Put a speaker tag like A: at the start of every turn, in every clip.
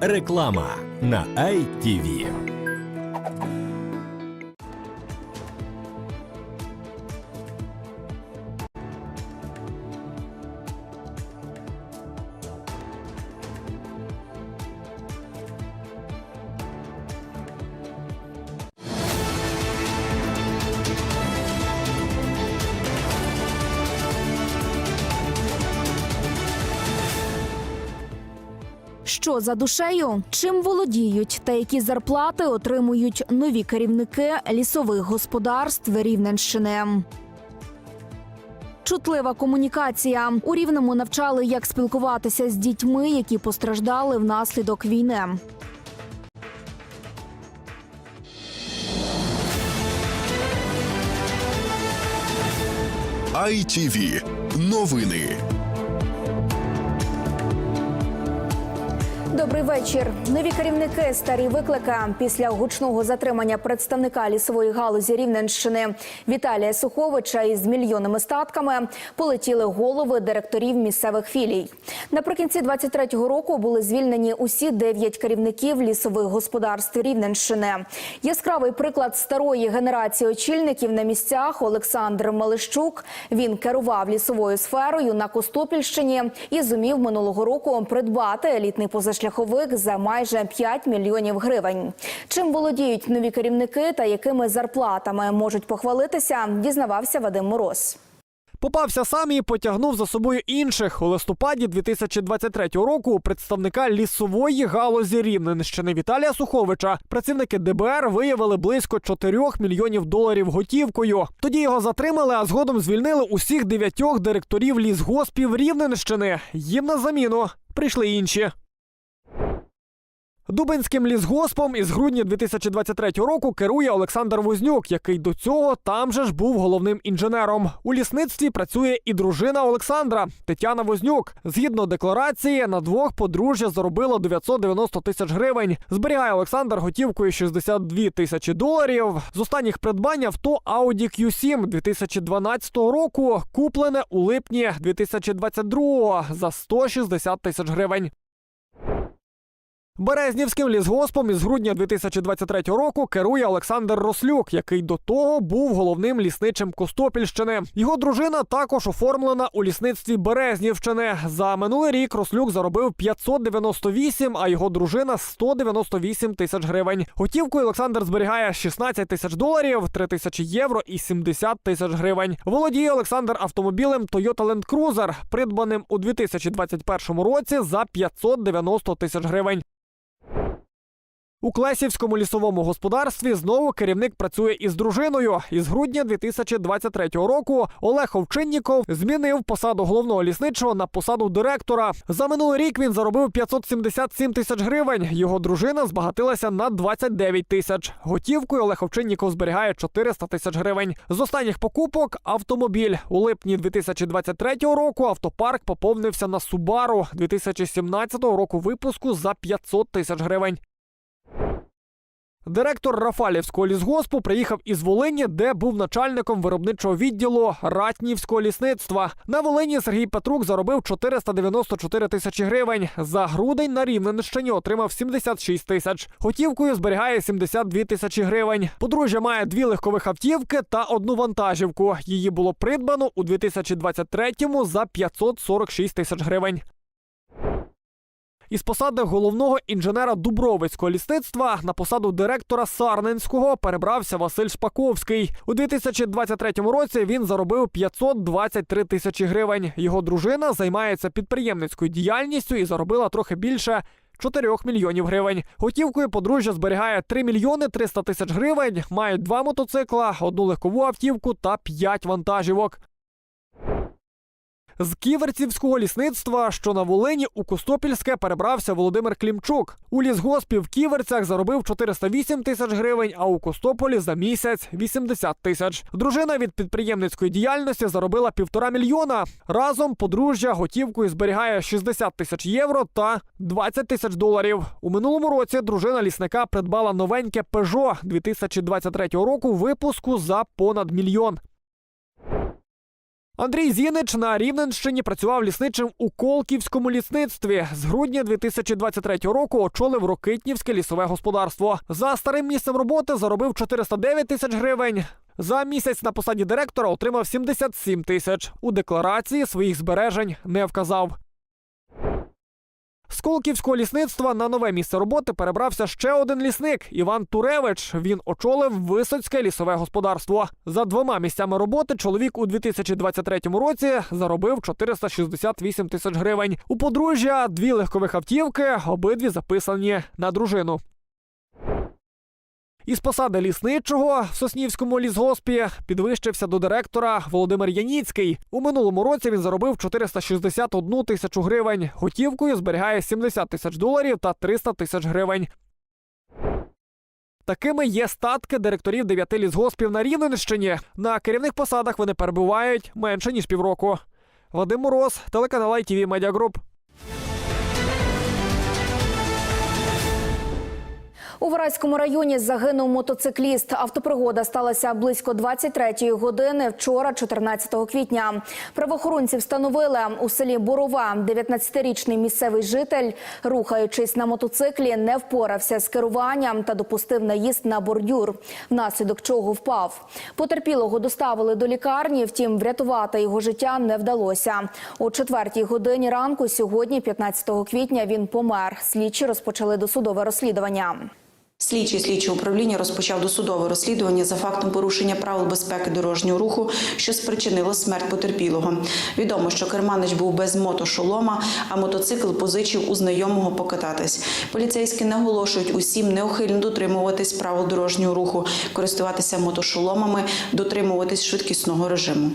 A: Реклама на ITV.
B: За душею? Чим володіють та які зарплати отримують нові керівники лісових господарств Рівненщини? Чутлива комунікація у рівному навчали, як спілкуватися з дітьми, які постраждали внаслідок війни.
C: ITV. Новини.
B: Добрий вечір. Нові керівники старі виклики після гучного затримання представника лісової галузі Рівненщини Віталія Суховича із мільйонними статками полетіли голови директорів місцевих філій. Наприкінці 23-го року були звільнені усі дев'ять керівників лісових господарств Рівненщини. Яскравий приклад старої генерації очільників на місцях Олександр Малищук. Він керував лісовою сферою на Костопільщині і зумів минулого року придбати елітний позашляховик за майже 5 мільйонів гривень. Чим володіють нові керівники та якими зарплатами можуть похвалитися, дізнавався Вадим Мороз.
D: Попався сам і потягнув за собою інших у листопаді 2023 року. Представника лісової галузі Рівненщини Віталія Суховича працівники ДБР виявили близько 4 мільйонів доларів готівкою. Тоді його затримали, а згодом звільнили усіх дев'ятьох директорів лісгоспів Рівненщини. Їм на заміну прийшли інші. Дубинським лісгоспом із грудня 2023 року керує Олександр Вознюк, який до цього там же ж був головним інженером. У лісництві працює і дружина Олександра Тетяна Вознюк. Згідно декларації, на двох подружжя заробило 990 тисяч гривень. Зберігає Олександр готівкою 62 тисячі доларів. З останніх придбань авто Audi Q7 2012 року куплене у липні 2022 за 160 тисяч гривень. Березнівським лісгоспом із грудня 2023 року керує Олександр Рослюк, який до того був головним лісничим Костопільщини. Його дружина також оформлена у лісництві Березнівщини. За минулий рік Рослюк заробив 598, а його дружина 198 тисяч гривень. Готівкою Олександр зберігає 16 тисяч доларів, 3 тисячі євро і 70 тисяч гривень. Володіє Олександр автомобілем Toyota Land Cruiser, придбаним у 2021 році за 590 тисяч гривень. У Клесівському лісовому господарстві знову керівник працює із дружиною. Із грудня 2023 року Олег Овчинніков змінив посаду головного лісничого на посаду директора. За минулий рік він заробив 577 тисяч гривень. Його дружина збагатилася на 29 тисяч. Готівкою Олег Овчинніков зберігає 400 тисяч гривень. З останніх покупок автомобіль у липні 2023 року. Автопарк поповнився на Субару 2017 року випуску за 500 тисяч гривень. Директор Рафалівського лісгоспу приїхав із Волині, де був начальником виробничого відділу Ратнівського лісництва. На Волині Сергій Петрук заробив 494 тисячі гривень. За грудень на Рівненщині отримав 76 тисяч. Готівкою зберігає 72 тисячі гривень. Подружжя має дві легкових автівки та одну вантажівку. Її було придбано у 2023-му за 546 тисяч гривень. Із посади головного інженера Дубровицького лісництва на посаду директора Сарненського перебрався Василь Шпаковський. У 2023 році він заробив 523 тисячі гривень. Його дружина займається підприємницькою діяльністю і заробила трохи більше. 4 мільйонів гривень. Готівкою подружжя зберігає 3 мільйони 300 тисяч гривень, мають два мотоцикла, одну легкову автівку та 5 вантажівок. З ківерцівського лісництва, що на Волині у Костопільське перебрався Володимир Клімчук. У лісгоспі в ківерцях заробив 408 тисяч гривень, а у Костополі за місяць 80 тисяч. Дружина від підприємницької діяльності заробила півтора мільйона. Разом подружжя готівкою зберігає 60 тисяч євро та 20 тисяч доларів. У минулому році дружина лісника придбала новеньке Peugeot 2023 року випуску за понад мільйон. Андрій Зінич на Рівненщині працював лісничим у Колківському лісництві. З грудня 2023 року очолив Рокитнівське лісове господарство. За старим місцем роботи заробив 409 тисяч гривень. За місяць на посаді директора отримав 77 тисяч. У декларації своїх збережень не вказав. З Колківського лісництва на нове місце роботи перебрався ще один лісник Іван Туревич. Він очолив Висоцьке лісове господарство. За двома місцями роботи чоловік у 2023 році заробив 468 тисяч гривень. У подружжя дві легкових автівки, обидві записані на дружину. Із посади лісничого в Соснівському лісгоспі підвищився до директора Володимир Яніцький. У минулому році він заробив 461 тисячу гривень. Готівкою зберігає 70 тисяч доларів та 300 тисяч гривень. Такими є статки директорів дев'яти лісгоспів на Рівненщині. На керівних посадах вони перебувають менше ніж півроку. Вадим Мороз, телеканал ITV Media Group.
B: У Вараському районі загинув мотоцикліст. Автопригода сталася близько 23-ї години вчора, 14 квітня. Правоохоронці встановили у селі Борова 19-річний місцевий житель, рухаючись на мотоциклі, не впорався з керуванням та допустив наїзд на бордюр, внаслідок чого впав. Потерпілого доставили до лікарні, втім, врятувати його життя не вдалося. О 4 годині ранку сьогодні, 15 квітня, він помер. Слідчі розпочали досудове розслідування.
E: Слідчий слідчого управління розпочав досудове розслідування за фактом порушення правил безпеки дорожнього руху, що спричинило смерть потерпілого. Відомо, що керманич був без мотошолома, а мотоцикл позичив у знайомого покататись. Поліцейські наголошують усім неухильно дотримуватись правил дорожнього руху, користуватися мотошоломами, дотримуватись швидкісного режиму.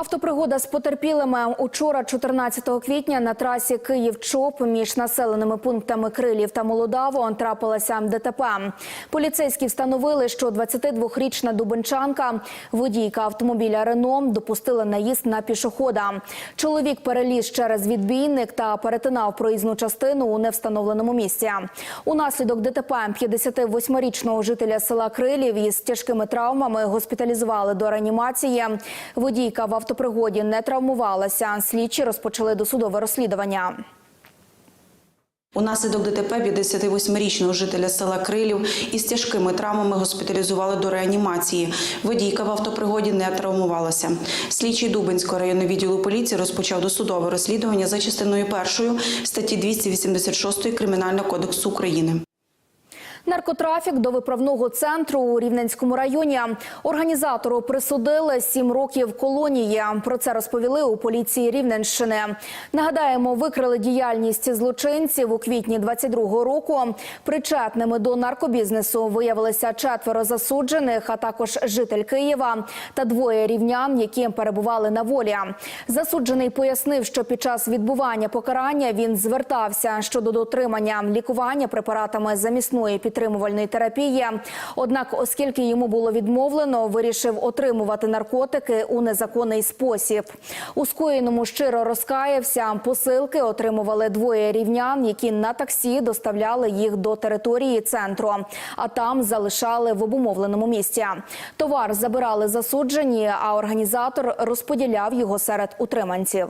B: Автопригода з потерпілими учора, 14 квітня, на трасі Київ-Чоп між населеними пунктами Крилів та Молодаво трапилася ДТП. Поліцейські встановили, що 22-річна дубенчанка, водійка автомобіля Рено, допустила наїзд на пішохода. Чоловік переліз через відбійник та перетинав проїзну частину у невстановленому місці. Унаслідок ДТП 58-річного жителя села Крилів із тяжкими травмами госпіталізували до реанімації. Водійка в автопригоді не травмувалася. Слідчі розпочали досудове розслідування.
E: Унаслідок ДТП 58-річного жителя села Крилів із тяжкими травмами госпіталізували до реанімації. Водійка в автопригоді не травмувалася. Слідчий Дубинського районного відділу поліції розпочав досудове розслідування за частиною першою статті 286 Кримінального кодексу України.
B: Наркотрафік до виправного центру у Рівненському районі. Організатору присудили сім років колонії. Про це розповіли у поліції Рівненщини. Нагадаємо, викрили діяльність злочинців у квітні 22-го року. Причетними до наркобізнесу виявилися четверо засуджених, а також житель Києва та двоє рівнян, які перебували на волі. Засуджений пояснив, що під час відбування покарання він звертався щодо дотримання лікування препаратами замісної підтримувальної терапії. Однак, оскільки йому було відмовлено, вирішив отримувати наркотики у незаконний спосіб. У скоєному щиро розкаявся. Посилки отримували двоє рівнян, які на таксі доставляли їх до території центру, а там залишали в обумовленому місці. Товар забирали засуджені, а організатор розподіляв його серед утриманців.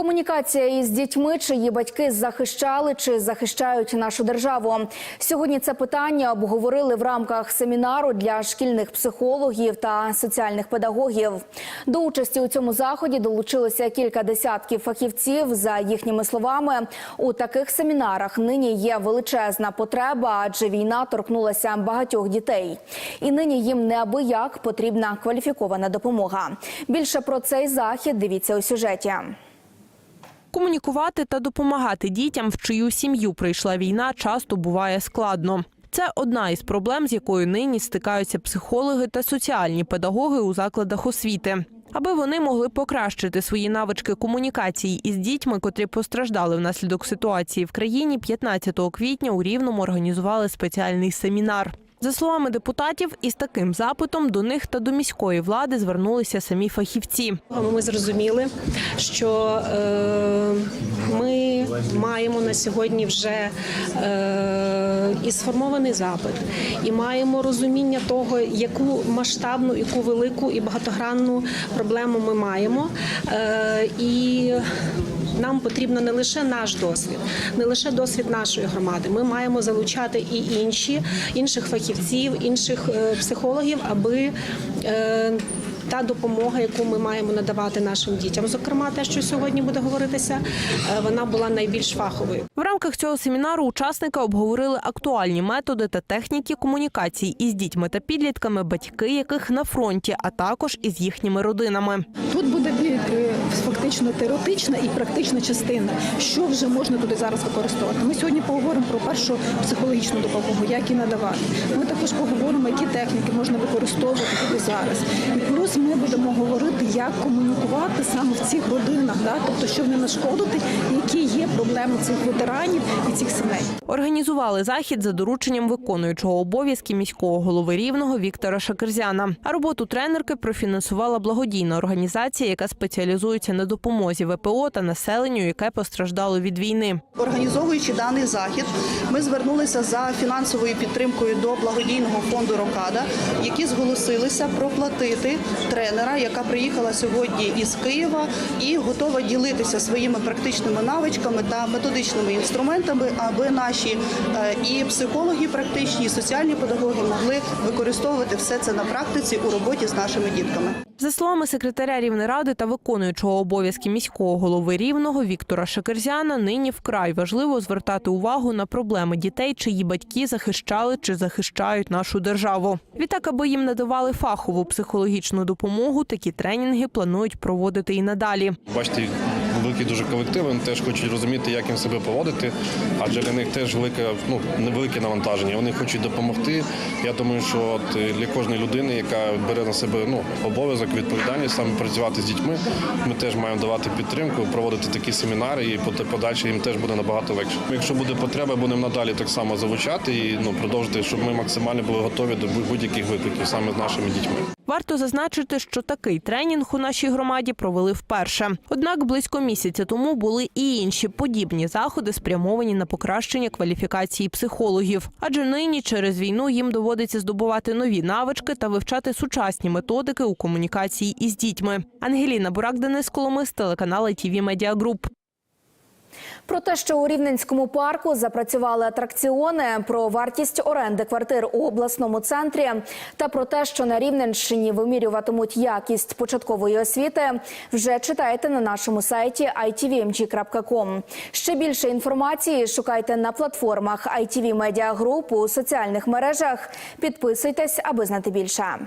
B: Комунікація із дітьми, чиї батьки захищали чи захищають нашу державу. Сьогодні це питання обговорили в рамках семінару для шкільних психологів та соціальних педагогів. До участі у цьому заході долучилося кілька десятків фахівців. За їхніми словами, у таких семінарах нині є величезна потреба, адже війна торкнулася багатьох дітей. І нині їм неабияк потрібна кваліфікована допомога. Більше про цей захід дивіться у сюжеті.
F: Комунікувати та допомагати дітям, в чию сім'ю прийшла війна, часто буває складно. Це одна із проблем, з якою нині стикаються психологи та соціальні педагоги у закладах освіти. Аби вони могли покращити свої навички комунікації із дітьми, котрі постраждали внаслідок ситуації в країні, 15 квітня у Рівному організували спеціальний семінар. За словами депутатів, із таким запитом до них та до міської влади звернулися самі фахівці.
G: Ми зрозуміли, що е, ми маємо на сьогодні вже е, і сформований запит, і маємо розуміння того, яку масштабну, яку велику і багатогранну проблему ми маємо. Е, і нам потрібно не лише наш досвід, не лише досвід нашої громади. Ми маємо залучати і інші, інших фахівців, інших е, психологів, аби е, та допомога, яку ми маємо надавати нашим дітям, зокрема те, що сьогодні буде говоритися, е, вона була найбільш фаховою.
F: В рамках цього семінару учасники обговорили актуальні методи та техніки комунікації із дітьми та підлітками, батьки яких на фронті, а також із їхніми родинами.
H: Тут буде е, фактично теоретична і практична частина, що вже можна туди зараз використовувати. Ми сьогодні поговоримо про першу психологічну допомогу, як її надавати. Ми також поговоримо, які техніки можна використовувати туди зараз. І плюс ми будемо говорити, як комунікувати саме в цих родинах, да? тобто, щоб не нашкодити, які є проблеми цих ветеранів і цих сімей.
F: Організували захід за дорученням виконуючого обов'язки міського голови рівного Віктора Шакерзяна. А роботу тренерки профінансувала благодійна організація, яка спеціалізується на допомозі ВПО та населенню, яке постраждало від війни.
I: Організовуючи даний захід, ми звернулися за фінансовою підтримкою до благодійного фонду Рокада, які зголосилися проплатити тренера, яка приїхала сьогодні із Києва і готова ділитися своїми практичними навичками та методичними інструментами, аби наші е, і психологи практичні, і соціальні педагоги могли використовувати все це на практиці у роботі з нашими дітками.
F: За словами секретаря Рівнеради та виконуючого обов'язки міського голови Рівного Віктора Шакерзяна, нині вкрай важливо звертати увагу на проблеми дітей, чиї батьки захищали чи захищають нашу державу. Відтак, аби їм надавали фахову психологічну допомогу, такі тренінги планують проводити і надалі.
J: Бачите, великий дуже колектив, вони теж хочуть розуміти, як їм себе поводити, адже для них теж велике, ну невелике навантаження. Вони хочуть допомогти. Я думаю, що от е, для кожної людини, яка бере на себе ну обов'язок, відповідальність саме працювати з дітьми, ми теж маємо давати підтримку, проводити такі семінари, і подальше їм теж буде набагато легше. Якщо буде потреба, будемо надалі так само залучати і ну продовжити, щоб ми максимально були готові до будь-яких викликів саме з нашими дітьми.
F: Варто зазначити, що такий тренінг у нашій громаді провели вперше. Однак близько місяця тому були і інші подібні заходи, спрямовані на покращення кваліфікації психологів. Адже нині через війну їм доводиться здобувати нові навички та вивчати сучасні методики у комунікації із дітьми. Ангеліна Бурак, Денис Коломис, телеканал Media Group.
B: Про те, що у Рівненському парку запрацювали атракціони, про вартість оренди квартир у обласному центрі та про те, що на Рівненщині вимірюватимуть якість початкової освіти, вже читайте на нашому сайті itvmg.com. Ще більше інформації шукайте на платформах ITV Media Group у соціальних мережах. Підписуйтесь, аби знати більше.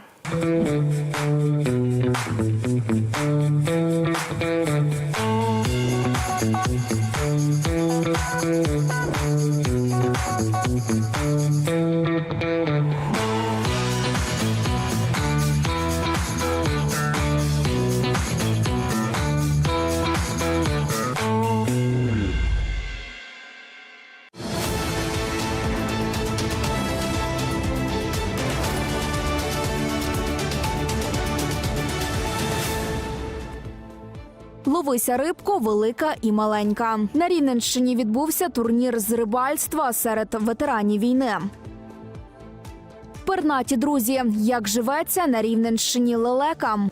B: Ловися рибко, велика і маленька. На Рівненщині відбувся турнір з рибальства серед ветеранів війни. Пернаті друзі, як живеться на Рівненщині лелекам.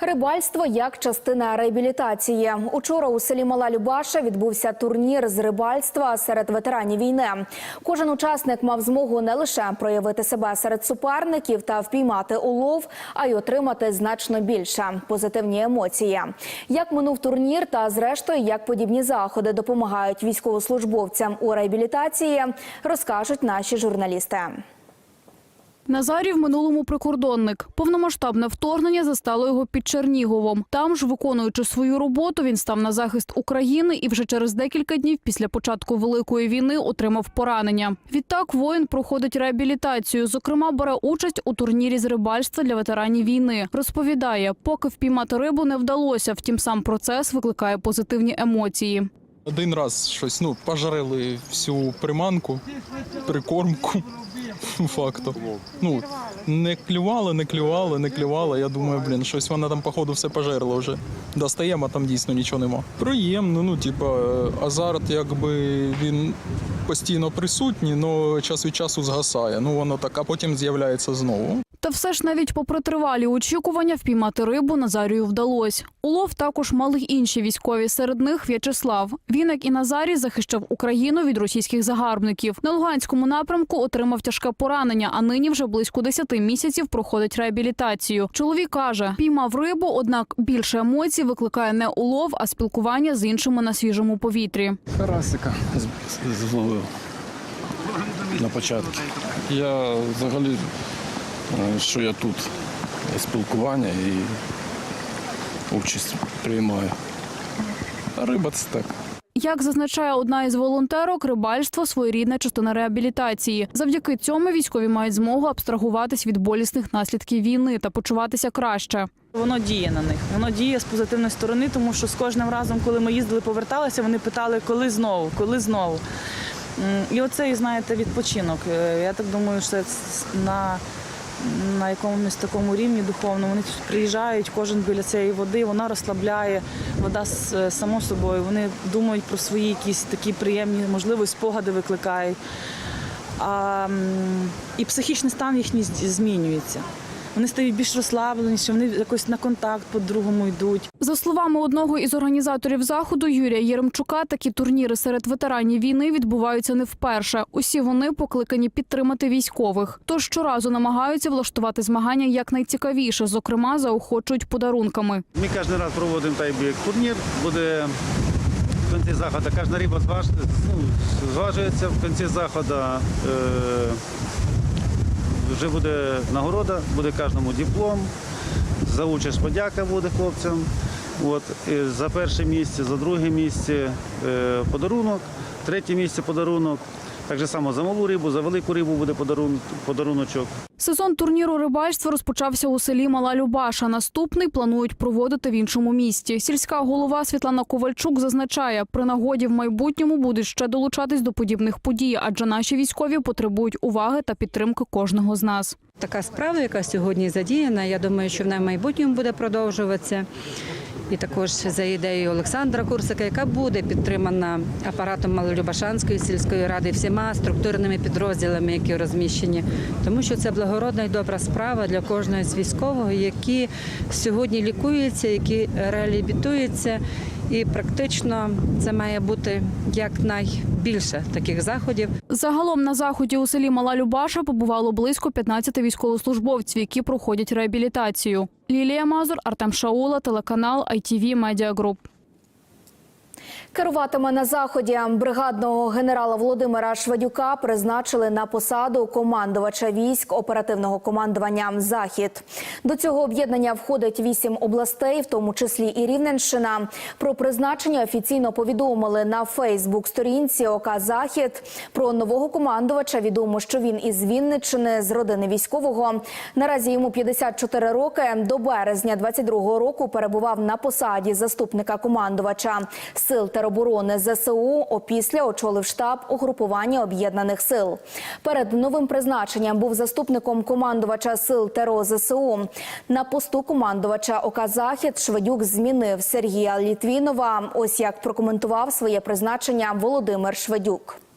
B: Рибальство як частина реабілітації. Учора у селі Мала Любаша відбувся турнір з рибальства серед ветеранів війни. Кожен учасник мав змогу не лише проявити себе серед суперників та впіймати улов, а й отримати значно більше позитивні емоції. Як минув турнір, та зрештою, як подібні заходи допомагають військовослужбовцям у реабілітації, розкажуть наші журналісти.
K: Назарів минулому прикордонник. Повномасштабне вторгнення застало його під Черніговом. Там ж, виконуючи свою роботу, він став на захист України і вже через декілька днів після початку великої війни отримав поранення. Відтак воїн проходить реабілітацію. Зокрема, бере участь у турнірі з рибальства для ветеранів війни. Розповідає, поки впіймати рибу не вдалося. Втім, сам процес викликає позитивні емоції.
L: Один раз щось ну пожарили всю приманку, прикормку. Факту. Ну не клювали, не клювали, не клювали. Я думаю, блін, щось вона там, походу, все пожерла вже. Достаємо, а там дійсно нічого нема. Приємно, ну, типа, е, азарт, якби він постійно присутній, але час від часу згасає. Ну воно так, а потім з'являється знову.
K: Та все ж навіть попри тривалі очікування впіймати рибу Назарію вдалось. Улов також мали інші військові. Серед них В'ячеслав. Він, як і Назарій, захищав Україну від російських загарбників. На Луганському напрямку отримав тяжке поранення, а нині вже близько 10 місяців проходить реабілітацію. Чоловік каже, піймав рибу, однак більше емоцій викликає не улов, а спілкування з іншими на свіжому повітрі.
M: Карасика зловив на початку. Я взагалі, що я тут спілкування і участь приймаю. А риба це так.
K: Як зазначає одна із волонтерок, рибальство своєрідна частина реабілітації. Завдяки цьому військові мають змогу абстрагуватись від болісних наслідків війни та почуватися краще.
N: Воно діє на них. Воно діє з позитивної сторони, тому що з кожним разом, коли ми їздили, поверталися, вони питали, коли знову, коли знову. І оцей, знаєте, відпочинок. Е, Я так думаю, що це на, на якомусь такому рівні духовному. Вони тут приїжджають, кожен біля цієї води, вона розслабляє, вода е, само собою. Вони думають про свої якісь такі приємні, можливо, спогади викликають. А, і психічний стан їхній змінюється. Вони стають більш розслабленіші, вони якось на контакт по-другому йдуть.
K: За словами одного із організаторів заходу Юрія Єремчука, такі турніри серед ветеранів війни відбуваються не вперше. Усі вони покликані підтримати військових. Тож щоразу намагаються влаштувати змагання якнайцікавіше, зокрема заохочують подарунками.
O: Ми кожен раз проводимо так як турнір. Буде в кінці заходу кожна риба зваж... ну, зважується в кінці заходу. Е... Вже буде нагорода, буде кожному диплом. За участь подяка буде хлопцям. От, за перше місце, за друге місце е, подарунок, третє місце подарунок. Так же само за малу рибу, за велику рибу буде подарун... подаруночок.
K: Сезон турніру рибальства розпочався у селі Мала Любаша. Наступний планують проводити в іншому місті. Сільська голова Світлана Ковальчук зазначає, при нагоді в майбутньому будуть ще долучатись до подібних подій, адже наші військові потребують уваги та підтримки кожного з нас.
P: Така справа, яка сьогодні задіяна, я думаю, що вона в майбутньому буде продовжуватися. І також за ідеєю Олександра Курсика, яка буде підтримана апаратом Малолюбашанської сільської ради всіма структурними підрозділами, які розміщені, тому що це благородна і добра справа для кожного з військового, які сьогодні лікуються, які реабілітуються. І практично це має бути якнайбільше таких заходів.
K: Загалом на заході у селі Мала Любаша побувало близько 15 військовослужбовців, які проходять реабілітацію. Лілія Мазур, Артем Шаула, телеканал ITV Media Group.
B: Керуватиме на заході бригадного генерала Володимира Шведюка призначили на посаду командувача військ оперативного командування Захід. До цього об'єднання входить вісім областей, в тому числі і Рівненщина. Про призначення офіційно повідомили на Фейсбук-сторінці ОК Захід. Про нового командувача відомо, що він із Вінниччини з родини військового. Наразі йому 54 роки. До березня 22-го року перебував на посаді заступника командувача сил тероборони ЗСУ. Опісля очолив штаб угрупування об'єднаних сил. Перед новим призначенням був заступником командувача сил ТРО ЗСУ. На посту командувача ОК Захід Шведюк змінив Сергія Літвінова. Ось як прокоментував своє призначення Володимир Шведюк.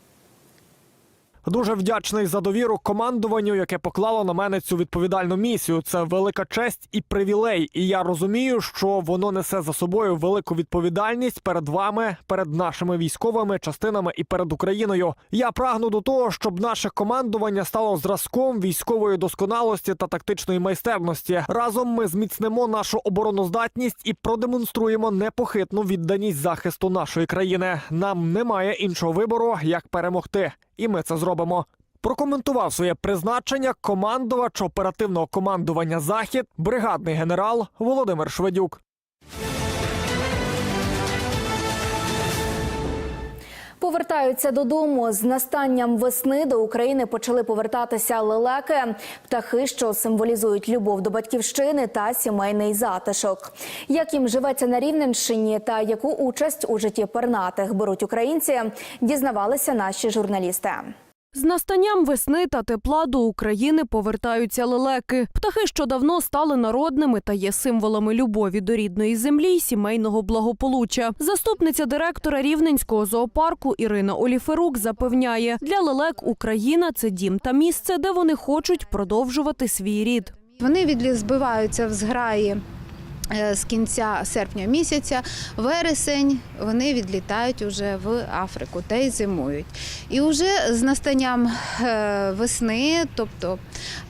D: Дуже вдячний за довіру командуванню, яке поклало на мене цю відповідальну місію. Це велика честь і привілей. І я розумію, що воно несе за собою велику відповідальність перед вами, перед нашими військовими частинами і перед Україною. Я прагну до того, щоб наше командування стало зразком військової досконалості та тактичної майстерності. Разом ми зміцнимо нашу обороноздатність і продемонструємо непохитну відданість захисту нашої країни. Нам немає іншого вибору, як перемогти, і ми це зробимо. Прокоментував своє призначення командувач оперативного командування Захід, бригадний генерал Володимир Шведюк.
B: Повертаються додому з настанням весни до України почали повертатися лелеки, птахи, що символізують любов до батьківщини та сімейний затишок. Як їм живеться на Рівненщині та яку участь у житті пернатих беруть українці, дізнавалися наші журналісти.
Q: З настанням весни та тепла до України повертаються лелеки. Птахи, що давно стали народними та є символами любові до рідної землі й сімейного благополуччя. Заступниця директора Рівненського зоопарку Ірина Оліферук запевняє, для лелек Україна це дім та місце, де вони хочуть продовжувати свій рід.
R: Вони відлі збиваються в зграї з кінця серпня місяця, вересень вони відлітають уже в Африку та й зимують. І вже з настанням е, весни, тобто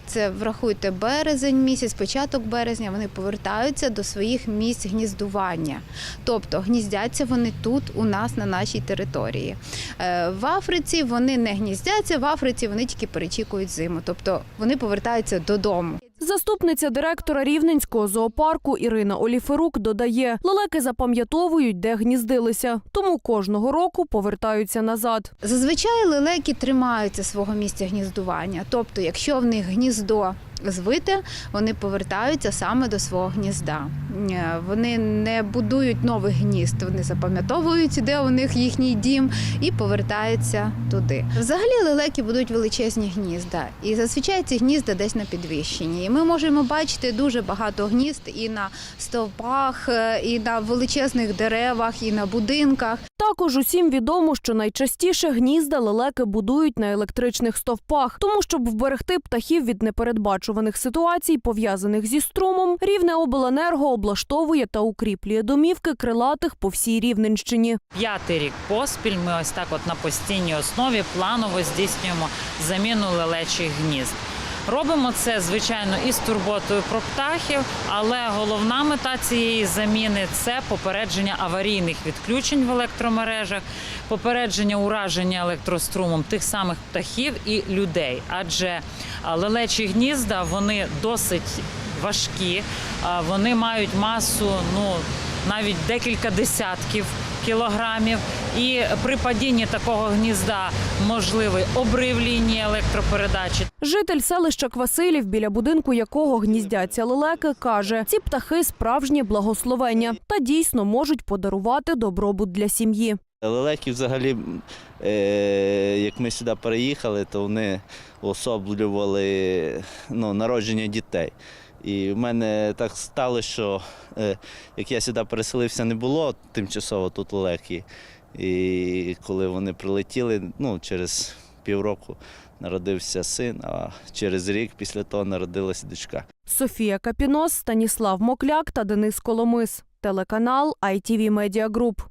R: це врахуйте березень місяць, початок березня, вони повертаються до своїх місць гніздування. Тобто гніздяться вони тут, у нас на нашій території. Е, В Африці вони не гніздяться, в Африці вони тільки перечікують зиму, тобто вони повертаються додому.
Q: Заступниця директора Рівненського зоопарку Ірина Оліферук додає, лелеки запам'ятовують, де гніздилися, тому кожного року повертаються назад.
R: Зазвичай лелеки тримаються свого місця гніздування. Тобто, якщо в них гніздо звите, вони повертаються саме до свого гнізда. Е, Вони не будують нових гнізд, вони запам'ятовують, де у них їхній дім, і повертаються туди. Взагалі лелеки будуть величезні гнізда, і зазвичай ці гнізда десь на підвищенні. І ми можемо бачити дуже багато гнізд і на стовпах, е, і на величезних деревах, і на будинках.
Q: Також усім відомо, що найчастіше гнізда лелеки будують на електричних стовпах, тому щоб вберегти птахів від непередбачуваних ситуацій, пов'язаних зі струмом, рівне обленерго облаштовує та укріплює домівки крилатих по всій Рівненщині.
S: П'ятий рік поспіль ми ось так от на постійній основі планово здійснюємо заміну лелечих гнізд. Робимо це, звичайно, із турботою про птахів, але головна мета цієї заміни це попередження аварійних відключень в електромережах, попередження ураження електрострумом тих самих птахів і людей. Адже лелечі гнізда вони досить важкі, вони мають масу, ну навіть декілька десятків кілограмів. І при падінні такого гнізда можливий обрив лінії електропередачі.
Q: Житель селища Квасилів, біля будинку якого гніздяться лелеки, каже, ці птахи справжнє благословення та дійсно можуть подарувати добробут для сім'ї.
T: Лелеки взагалі, е, як ми сюди переїхали, то вони особлювали ну, народження дітей. І в мене так сталося, що е, як я сюди переселився, не було тимчасово тут лелеки. І коли вони прилетіли, ну, через півроку народився син, а через рік після того народилася дочка.
Q: Софія Капінос, Станіслав Мокляк та Денис Коломис. Телеканал ITV Media Group.